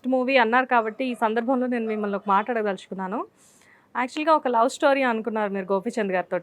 First movie అన్నారు కాబట్టి ఈ సందర్భంలో నేను మిమ్మల్ని ఒక మాట్లాడదలుచుకున్నాను యాక్చువల్గా ఒక లవ్ స్టోరీ అనుకున్నారు మీరు గోపీచంద్ గారితో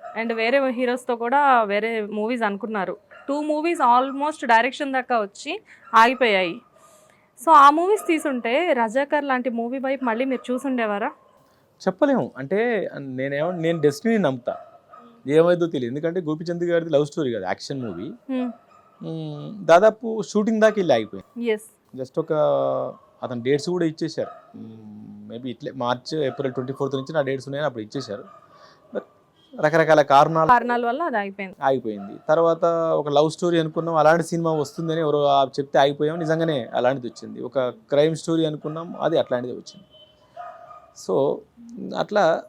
అండ్ వేరే హీరోస్తో కూడా వేరే మూవీస్ అనుకున్నారు. టూ మూవీస్ ఆల్మోస్ట్ డైరెక్షన్ దాకా వచ్చి ఆగిపోయాయి. సో ఆ మూవీస్ తీసుంటే రజాకర్ లాంటి మూవీ వైపు మళ్ళీ మీరు చూసుండేవారా? చెప్పలేము. అంటే నేనేమో నేను డెస్టినీ నమ్ముతా. ఏమైందో తెలియదు. ఎందుకంటే గోపిచంద్ గారిది లవ్ స్టోరీ కదా యాక్షన్ మూవీ. దాదాపు షూటింగ్ దాకా వెళ్ళి ఆగిపోయింది జస్ట్ ఒక అతను డేట్స్ కూడా ఇచ్చేశారు. మేబీ ఇట్లే మార్చ్ ఏప్రిల్ ట్వంటీ ఫోర్త్ నుంచి నా డేట్స్ ఉన్నాయని అప్పుడు ఇచ్చేశారు. బట్ రకరకాల కారణాలు కారణాల వల్ల అది ఆగిపోయింది. ఆగిపోయింది. తర్వాత ఒక లవ్ స్టోరీ అనుకున్నాం అలాంటి సినిమా వస్తుందని ఎవరో ఆ చెప్తే ఆగిపోయాం. నిజంగానే అలాంటిది వచ్చింది. ఒక క్రైమ్ స్టోరీ అనుకున్నాం అది అట్లాంటిది వచ్చింది. సో అట్లా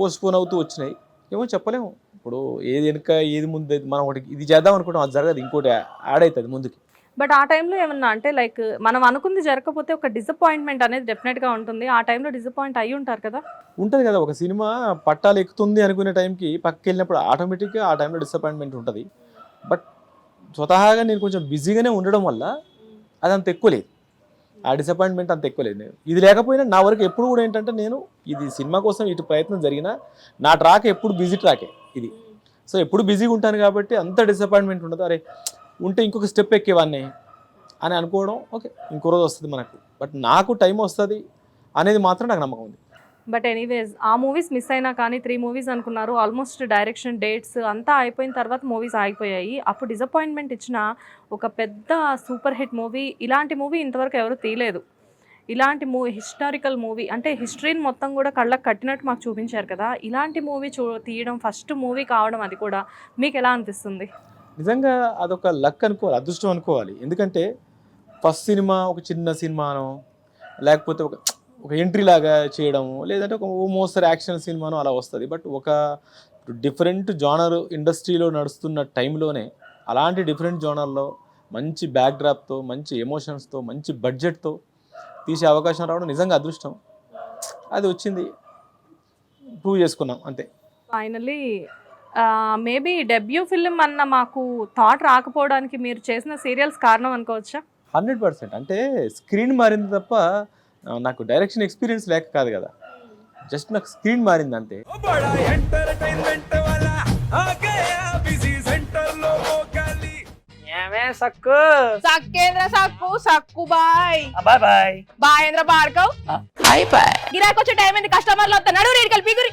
పోస్ట్పోన్ అవుతూ వచ్చినాయి. ఏమో చెప్పలేము. ఇప్పుడు ఏది వెనుక ఏది ముందు మనం ఒకటి ఇది చేద్దాం అనుకుంటాం అది జరగదు. ఇంకోటి యాడ్ అవుతుంది ముందుకి. బట్ ఆ టైంలో ఏమన్నా అంటే లైక్ మనం అనుకుంది జరగకపోతే ఒక డిసప్పాయింట్మెంట్ అనేది డెఫినెట్గా ఉంటుంది. ఆ టైంలో డిసప్పాయింట్ అయ్యి ఉంటారు కదా? ఉంటుంది కదా ఒక సినిమా పట్టాలు ఎక్కుతుంది అనుకునే టైంకి పక్కకి వెళ్ళినప్పుడు ఆటోమేటిక్గా ఆ టైంలో డిసప్పాయింట్మెంట్ ఉంటుంది. బట్ స్వతహాగా నేను కొంచెం బిజీగానే ఉండడం వల్ల అది అంత ఎక్కువ లేదు. ఆ డిసప్పాయింట్మెంట్ అంత ఎక్కువ లేదు. నేను ఇది లేకపోయినా నా వరకు ఎప్పుడు కూడా ఏంటంటే నేను ఇది సినిమా కోసం ఇటు ప్రయత్నం జరిగినా నా ట్రాక్ ఎప్పుడు బిజీ ట్రాకే ఇది. సో ఎప్పుడు బిజీగా ఉంటాను కాబట్టి అంత డిసప్పాయింట్మెంట్ ఉండదు. అరే ఉంటే ఇంకొక స్టెప్ ఎక్కేవాడిని అని అనుకోవడం ఓకే ఇంకో రోజు వస్తుంది మనకు. బట్ నాకు టైం వస్తుంది అనేది మాత్రం నాకు నమ్మకం ఉంది. బట్ ఎనీవేస్ ఆ మూవీస్ మిస్ అయినా కానీ త్రీ మూవీస్ అనుకున్నారు ఆల్మోస్ట్ డైరెక్షన్ డేట్స్ అంతా అయిపోయిన తర్వాత మూవీస్ ఆగిపోయాయి. అప్పుడు డిసప్పాయింట్మెంట్ ఇచ్చిన ఒక పెద్ద సూపర్ హిట్ మూవీ ఇలాంటి మూవీ ఇంతవరకు ఎవరు తీయలేదు ఇలాంటి మూవీ హిస్టారికల్ మూవీ అంటే హిస్టరీని మొత్తం కూడా కళ్ళకు కట్టినట్టు మాకు చూపించారు కదా. ఇలాంటి మూవీ చూ తీయడం ఫస్ట్ మూవీ కావడం అది కూడా మీకు ఎలా అనిపిస్తుంది? నిజంగా అదొక లక్ అనుకోవాలి అదృష్టం అనుకోవాలి. ఎందుకంటే ఫస్ట్ సినిమా ఒక చిన్న సినిమానో లేకపోతే ఒక ఒక ఎంట్రీ లాగా చేయడము లేదంటే ఒక మోస్తరు యాక్షన్ సినిమానో అలా వస్తుంది. బట్ ఒక డిఫరెంట్ జానర్ ఇండస్ట్రీలో నడుస్తున్న టైంలోనే అలాంటి డిఫరెంట్ జోనర్లో మంచి బ్యాక్డ్రాప్తో మంచి ఎమోషన్స్తో మంచి బడ్జెట్తో తీసే అవకాశం రావడం నిజంగా అదృష్టం. అది వచ్చింది. ప్రూవ్ చేసుకున్నాం అంతే. ఫైనలీ మేబీ డెబ్యూ ఫిలిం అన్న మాకు థాట్ రాకపోవడానికి మీరు చేసిన సీరియల్స్ కారణం అనుకోవచ్చా? Hundred percent. అంటే స్క్రీన్ మారింది తప్ప నాకు డైరెక్షన్ ఎక్స్పీరియన్స్ లేక కాదు కదా. జస్ట్ నాకు స్క్రీన్ మారింది అంతే. సక్కు? సక్కేంద్ర సక్కు సక్కు బాయ్. బాయ్ బాయ్. బాయేంద్ర బార్కవ్ బాయ్ బాయ్. గిరాకొచ్చే టైం ఏంది? కస్టమర్లు వస్తా నడు రేడికల్ పిగురి.